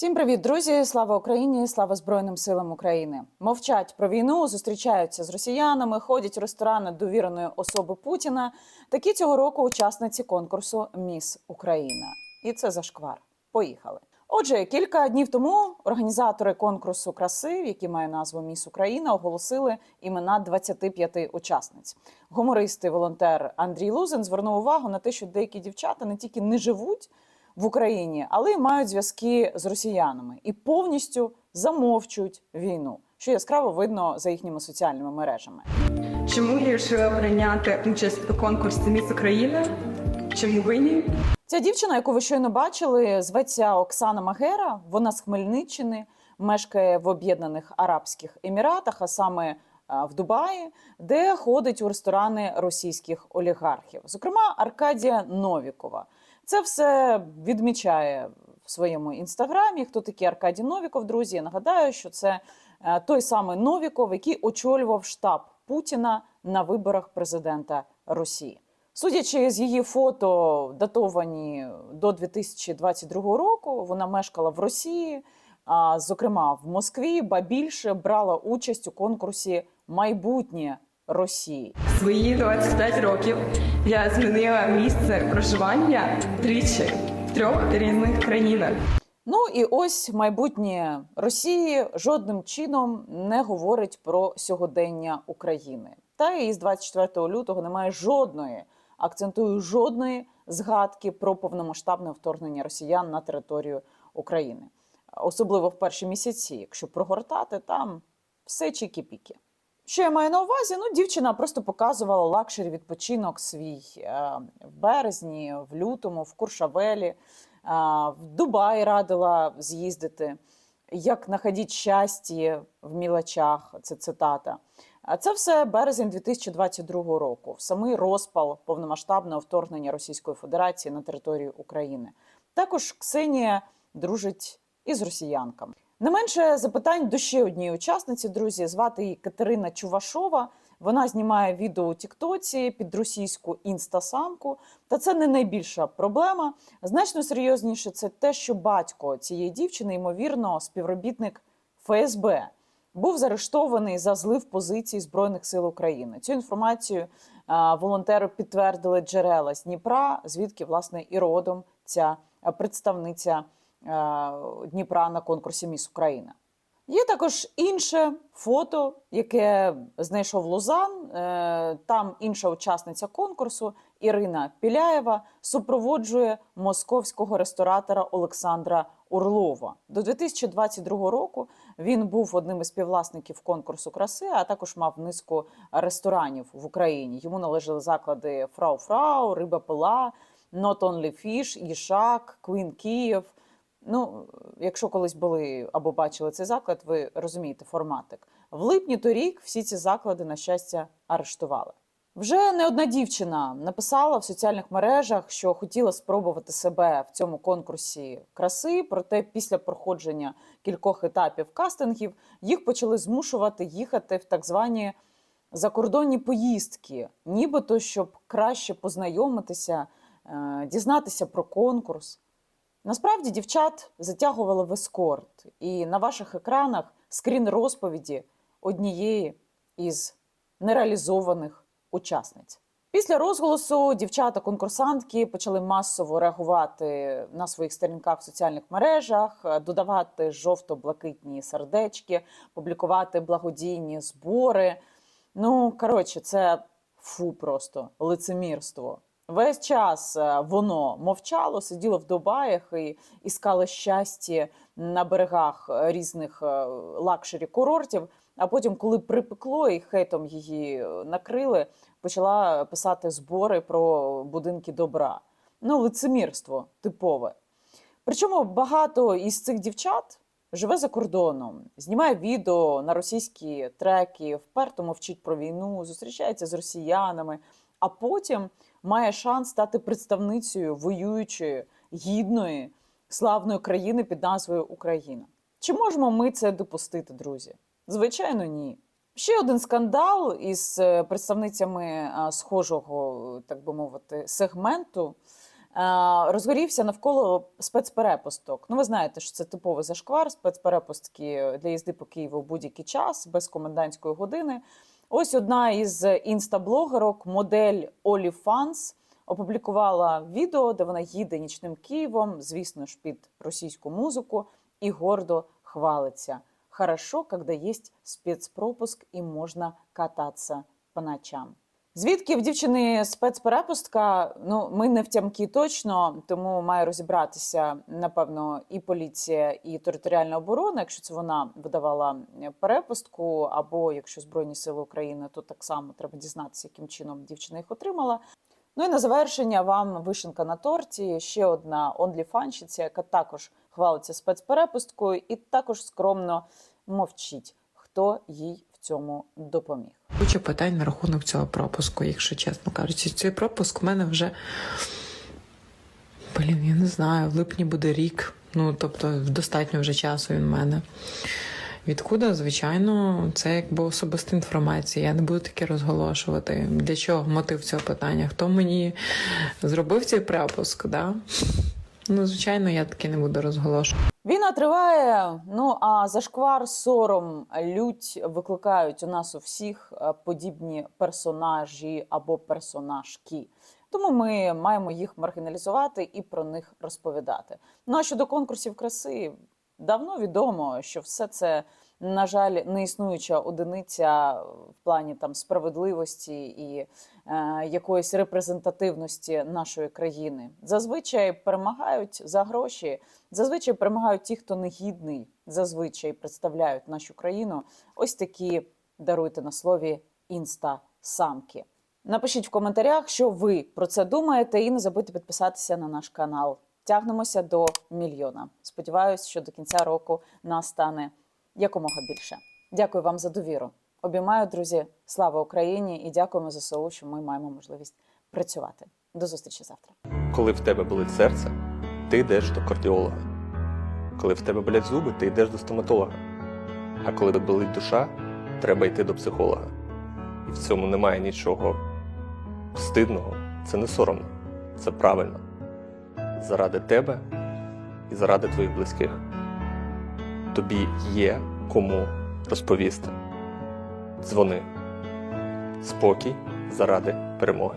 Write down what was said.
Всім привіт, друзі! Слава Україні! Слава Збройним силам України! Мовчать про війну, зустрічаються з росіянами, ходять в ресторани довіреної особи Путіна. Такі цього року учасниці конкурсу Міс Україна. І це зашквар. Поїхали. Отже, кілька днів тому організатори конкурсу краси, який має назву Міс Україна, оголосили імена 25 учасниць. Гуморист і волонтер Андрій Лузин звернув увагу на те, що деякі дівчата не тільки не живуть в Україні, але й мають зв'язки з росіянами і повністю замовчують війну, що яскраво видно за їхніми соціальними мережами. Чому я вирішила прийняти участь у конкурсі Міс Україна? Чому ви ні? Ця дівчина, яку ви щойно бачили, зветься Оксана Магера. Вона з Хмельниччини, мешкає в Об'єднаних Арабських Еміратах, а саме в Дубаї, де ходить у ресторани російських олігархів, зокрема Аркадія Новікова. Це все відмічає в своєму інстаграмі. Хто такий Аркадій Новіков, друзі? Я нагадаю, що це е, той самий Новіков, який очолював штаб Путіна на виборах президента Росії. Судячи з її фото, датовані до 2022 року, вона мешкала в Росії, а зокрема в Москві, ба більше брала участь у конкурсі Майбутнє Росії. Свої 25 років я змінила місце проживання тричі в трьох різних країнах. Ну і ось майбутнє Росії жодним чином не говорить про сьогодення України. Та і з 24 лютого немає жодної, акцентую жодної згадки про повномасштабне вторгнення росіян на територію України, особливо в перші місяці. Якщо прогортати, там все чікі-піки. Що я маю на увазі? Ну, дівчина просто показувала лакшері відпочинок свій е, в березні, в лютому, в Куршавелі, в Дубай радила з'їздити. Як находіть щастя в мілочах, це цитата. Це все березень 2022 року, самий розпал повномасштабного вторгнення Російської Федерації на територію України. Також Ксенія дружить із росіянками. Не менше запитань до ще однієї учасниці, друзі, звати її Катерина Чувашова. Вона знімає відео у Тіктоці під російську інстасамку. Та це не найбільша проблема. Значно серйозніше це те, що батько цієї дівчини, ймовірно, співробітник ФСБ, був заарештований за злив позицій Збройних сил України. Цю інформацію волонтери підтвердили джерела з Дніпра, звідки власне і родом ця представниця Дніпра на конкурсі Міс Україна. Є також інше фото, яке знайшов Лузан. Е, Там інша учасниця конкурсу Ірина Піляєва супроводжує московського ресторатора Олександра Урлова. До 2022 року він був одним із співвласників конкурсу краси, а також мав низку ресторанів в Україні. Йому належали заклади Фрау Фрау, Риба Пила, Not Only Fish, Їшак, Квін Київ. Ну, якщо колись були або бачили цей заклад, ви розумієте форматик. В липні торік всі ці заклади, на щастя, арештували. Вже не одна дівчина написала в соціальних мережах, що хотіла спробувати себе в цьому конкурсі краси. Проте після проходження кількох етапів кастингів їх почали змушувати їхати в так звані закордонні поїздки, нібито щоб краще познайомитися, е, дізнатися про конкурс. Насправді дівчат затягували в ескорт, і на ваших екранах скрін розповіді однієї із нереалізованих учасниць. Після розголосу дівчата-конкурсантки почали масово реагувати на своїх сторінках в соціальних мережах, е, додавати жовто-блакитні сердечки, публікувати благодійні збори. Ну коротше, це фу, просто лицемірство. Весь час е, воно мовчало, сиділо в Дубаях і іскало щастя на берегах е, різних лакшері курортів. А потім, коли припекло і хейтом її е, накрили, почала писати збори про будинки добра. Ну, лицемірство типове. Причому багато із цих дівчат живе за кордоном, знімає відео на російські треки, вперто мовчить про війну, зустрічається з росіянами, а потім має шанс стати представницею воюючої, гідної, славної країни під назвою Україна. Чи можемо ми це допустити, друзі? Звичайно, ні. Ще один скандал із е, представницями е, схожого, так би мовити, сегменту. розгорівся навколо спецперепусток. Ну, ви знаєте, що це типовий зашквар, спецперепустки для їзди по Києву в будь-який час, без комендантської години. Ось одна із інстаблогерок, модель Олі Фанс, опублікувала відео, де вона їде нічним Києвом, звісно ж, під російську музику, і гордо хвалиться. Хорошо, когда есть спецпропуск і можна кататися по ночам. Звідки в дівчини спецперепустка? Ну, ми не втямки точно, тому має розібратися, напевно, і поліція, і територіальна оборона, якщо це вона видавала перепустку, або якщо Збройні Сили України, то так само треба дізнатися, яким чином дівчина їх отримала. Ну і на завершення вам вишенка на торті. Ще одна онліфанщиця, яка також хвалиться спецперепусткою і також скромно мовчить, хто їй цьому допоміг. Куча питань на рахунок цього пропуску, якщо чесно кажучи. Цей пропуск в мене вже. Блін, я не знаю, в липні буде рік. Ну, тобто, достатньо вже часу він в мене. Відкуда, звичайно, це якби особиста інформація. Я не буду таке розголошувати. Для чого мотив цього питання? Хто мені зробив цей пропуск? Да? Ну, звичайно, я таке не буду розголошувати. Війна триває. Ну а зашквар, сором, лють викликають у нас у всіх е, подібні персонажі або персонажки. Тому ми маємо їх маргіналізувати і про них розповідати. Ну а щодо конкурсів краси, давно відомо, що все це, на жаль, не існуюча одиниця в плані там справедливості і е, якоїсь репрезентативності нашої країни. Зазвичай перемагають за гроші. Зазвичай перемагають ті, хто негідний, зазвичай представляють нашу країну. Ось такі даруйте на слові інста-самки. Напишіть в коментарях, що ви про це думаєте, і не забудьте підписатися на наш канал. Тягнемося до мільйона. Сподіваюсь, що до кінця року нас стане якомога більше. Дякую вам за довіру. Обіймаю, друзі. Слава Україні і дякуємо ЗСУ, що ми маємо можливість працювати. До зустрічі завтра. Коли в тебе болить серце, ти йдеш до кардіолога. Коли в тебе болять зуби, ти йдеш до стоматолога. А коли болить душа, треба йти до психолога. І в цьому немає нічого стидного, це не соромно, це правильно. Заради тебе і заради твоїх близьких. Тобі є кому розповісти. Дзвони. Спокій заради перемоги.